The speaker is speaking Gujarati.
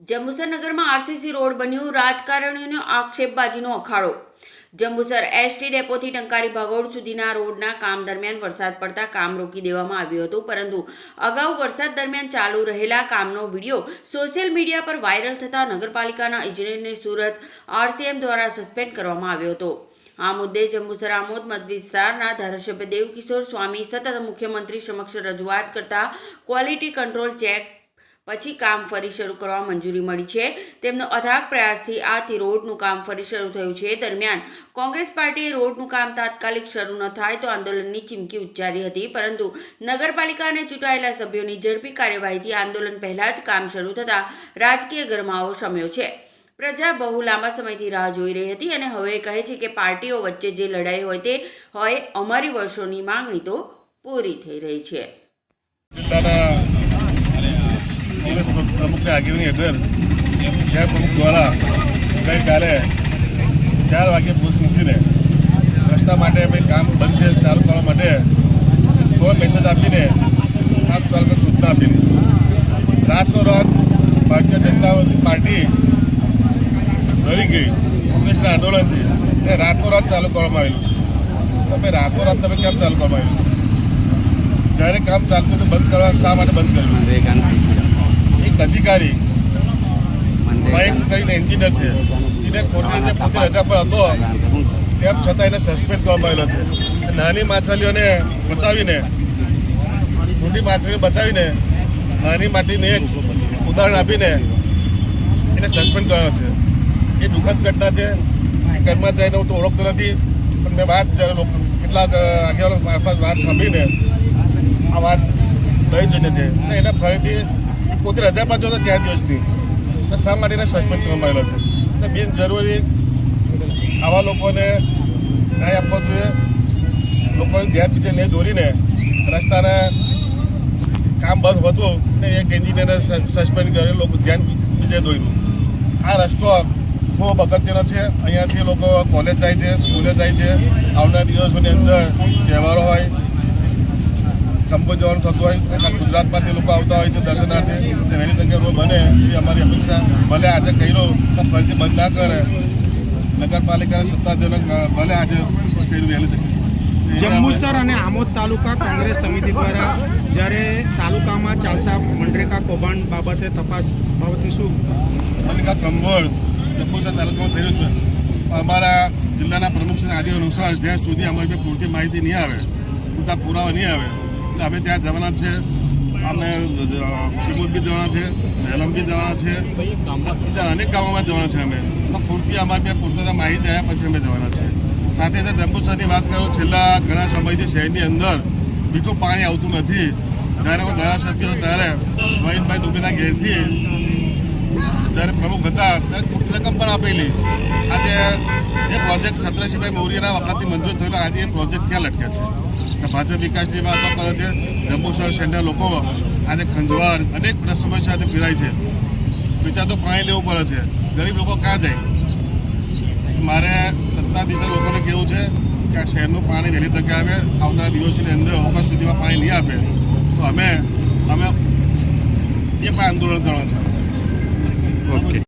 જંબુસર નગરમાં આરસીસી રોડ બન્યું, રાજકારણીઓનો આક્ષેપબાજીનો અખાડો. જંબુસર એસટી ડેપોથી ટંકારી ભાગોળ સુધીના રોડના કામ દરમિયાન વરસાદ પડતા કામ રોકી દેવામાં આવ્યું હતું, પરંતુ અગાઉ વરસાદ દરમિયાન ચાલુ રહેલા કામનો વીડિયો સોશિયલ મીડિયા પર વાયરલ થતાં નગરપાલિકાના ઇજનેરને સુરત આરસીએમ દ્વારા સસ્પેન્ડ કરવામાં આવ્યો હતો. આ મુદ્દે જંબુસર આમોદ મત વિસ્તારના ધારાસભ્ય દેવકિશોર સ્વામી સતત મુખ્યમંત્રી સમક્ષ રજૂઆત કરતા ક્વોલિટી કંટ્રોલ ચેક પછી કામ ફરી શરૂ કરવા મંજૂરી મળી છે. તેમનો અથાગ પ્રયાસથી આથી રોડનું કામ ફરી શરૂ થયું છે. દરમિયાન કોંગ્રેસ પાર્ટીએ રોડનું કામ તાત્કાલિક શરૂ ન થાય તો આંદોલનની ચીમકી ઉચ્ચારી હતી. પરંતુ નગરપાલિકાને ચૂંટાયેલા સભ્યોની ઝડપી કાર્યવાહીથી આંદોલન પહેલાં જ કામ શરૂ થતાં રાજકીય ગરમાવો શમ્યો છે. પ્રજા બહુ લાંબા સમયથી રાહ જોઈ રહી હતી અને હવે કહે છે કે પાર્ટીઓ વચ્ચે જે લડાઈ હોય તે હોય, અમારી વર્ષોની માંગણી તો પૂરી થઈ રહી છે. પ્રમુખના આગેવાની હેઠળ શહેર પ્રમુખ દ્વારા ગઈકાલે ચાર વાગે બૂથ મૂકીને રસ્તા માટે ભાઈ કામ બંધ છે, ચાલુ કરવા માટે કોઈ મેસેજ આપીને કામ ચાલુ કરવા સૂચના આપીને. રાતનો રાત ભારતીય જનતા પાર્ટી ડરી ગઈ, કોંગ્રેસના આંદોલનથી. એ રાતો રાત ચાલુ કરવામાં આવેલું છે. તમે રાતો રાત તમે કેમ ચાલુ કરવામાં આવેલું છે? જ્યારે કામ ચાલતું હતું, બંધ કરવા શા માટે બંધ કર્યું? એક અધિકારી. મયંક કરીને એન્જિનિયર છે. એને ખોટી રીતે પોતે રજા પર હતો. તેમ છતાં એને સસ્પેન્ડ કરવામાં આવેલો છે. નાની માછલીઓને બચાવીને મોટી માછલીઓ બચાવીને નાની માટીને એક ઉદાહરણ આપીને એને સસ્પેન્ડ કર્યો છે. એ દુઃખદ ઘટના છે. એ કર્મચારીને હું તો ઓળખતો નથી પણ મેં વાત જ્યારે લોકો કેટલાક આગેવાનો મારફત વાત સાંભળીને આ વાત લઈ જઈને છે. અને એને ફરીથી પોતે રજા પર જોતો ચાર દિવસની. તો શા માટે એને સસ્પેન્ડ કરવામાં આવેલો છે? તો બિનજરૂરી આવા લોકોને ન્યાય આપવો જોઈએ. લોકોને ધ્યાન બીજે નહીં દોરીને રસ્તાને કામ બંધ હતું ને એક એન્જિનિયરને સસ્પેન્ડ કરી, લોકો ધ્યાન બીજે દોર્યું. આ રસ્તો ખૂબ અગત્યનો છે. અહીંયાથી લોકો કોલેજ જાય છે સ્કૂલે જાય છે. આવનાર દિવસોની અંદર તહેવારો હોય કંપો જવાનું થતું હોય ગુજરાતમાં ગુજરાતમાંથી લોકો આવતા હોય છે દર્શનાર્થે તે વહેલી તકે રોડ બને એ અમારી અપેક્ષા. ભલે આજે કર્યો પણ ફરીથી બંધ ના કરે. નગરપાલિકાના સત્તાધીશોને ભલે આજે કર્યું વહેલી તકે. જંબુસર અને આમોદ તાલુકા કોંગ્રેસ સમિતિ દ્વારા જ્યારે તાલુકામાં ચાલતા મનરેગા કૌભાંડ બાબતે તપાસ બાબતે શું? પાલિકા કંબોળ જંબુસર તાલુકામાં થયેલું છે અમારા જિલ્લાના પ્રમુખશ્રી આદિ અનુસાર જ્યાં સુધી અમારી પૂરતી માહિતી નહીં આવે પૂરતા પુરાવા નહીં આવે અમે ત્યાં જવાના છે. અમે કિમોદ બી જવાના છે ધેલમ બી જવાના છે. બીજા અનેક ગામોમાં જવાના છે અમે. પૂરતી અમારી ત્યાં પૂરતા માહિતી આવ્યા પછી અમે જવાના છે. સાથે સાથે જંબુસરની વાત કરું, છેલ્લા ઘણા સમયથી શહેરની અંદર મીઠું પાણી આવતું નથી. જ્યારે હું ધારાસભ્ય ત્યારે મહિનભાઈ દુબેના ઘેરથી જ્યારે પ્રમુખ હતા, ત્યારે ખોટી રકમ પણ આપેલી. આજે એ પ્રોજેક્ટ છત્રસિંહભાઈ મૌર્યના વખતથી મંજૂર થયેલો, આજે એ પ્રોજેક્ટ ક્યાં લટકે છે? ભાજપ વિકાસની વાતો કરે છે, જંબુસર શહેરના લોકો આજે ખંજવાળ અનેક પ્રશ્નો સાથે પીરાય છે. બીજા તો પાણી લેવું પડે છે. ગરીબ લોકો ક્યાં જાય? મારે સત્તાધીશ લોકોને કેવું છે કે આ શહેરનું પાણી વહેલી તકે આવે, આવનારા દિવસોની અંદર ઓગસ્ટ સુધીમાં પાણી નહીં આપે. તો અમે અમે એ પણ આંદોલન કરવાનું છે. ओके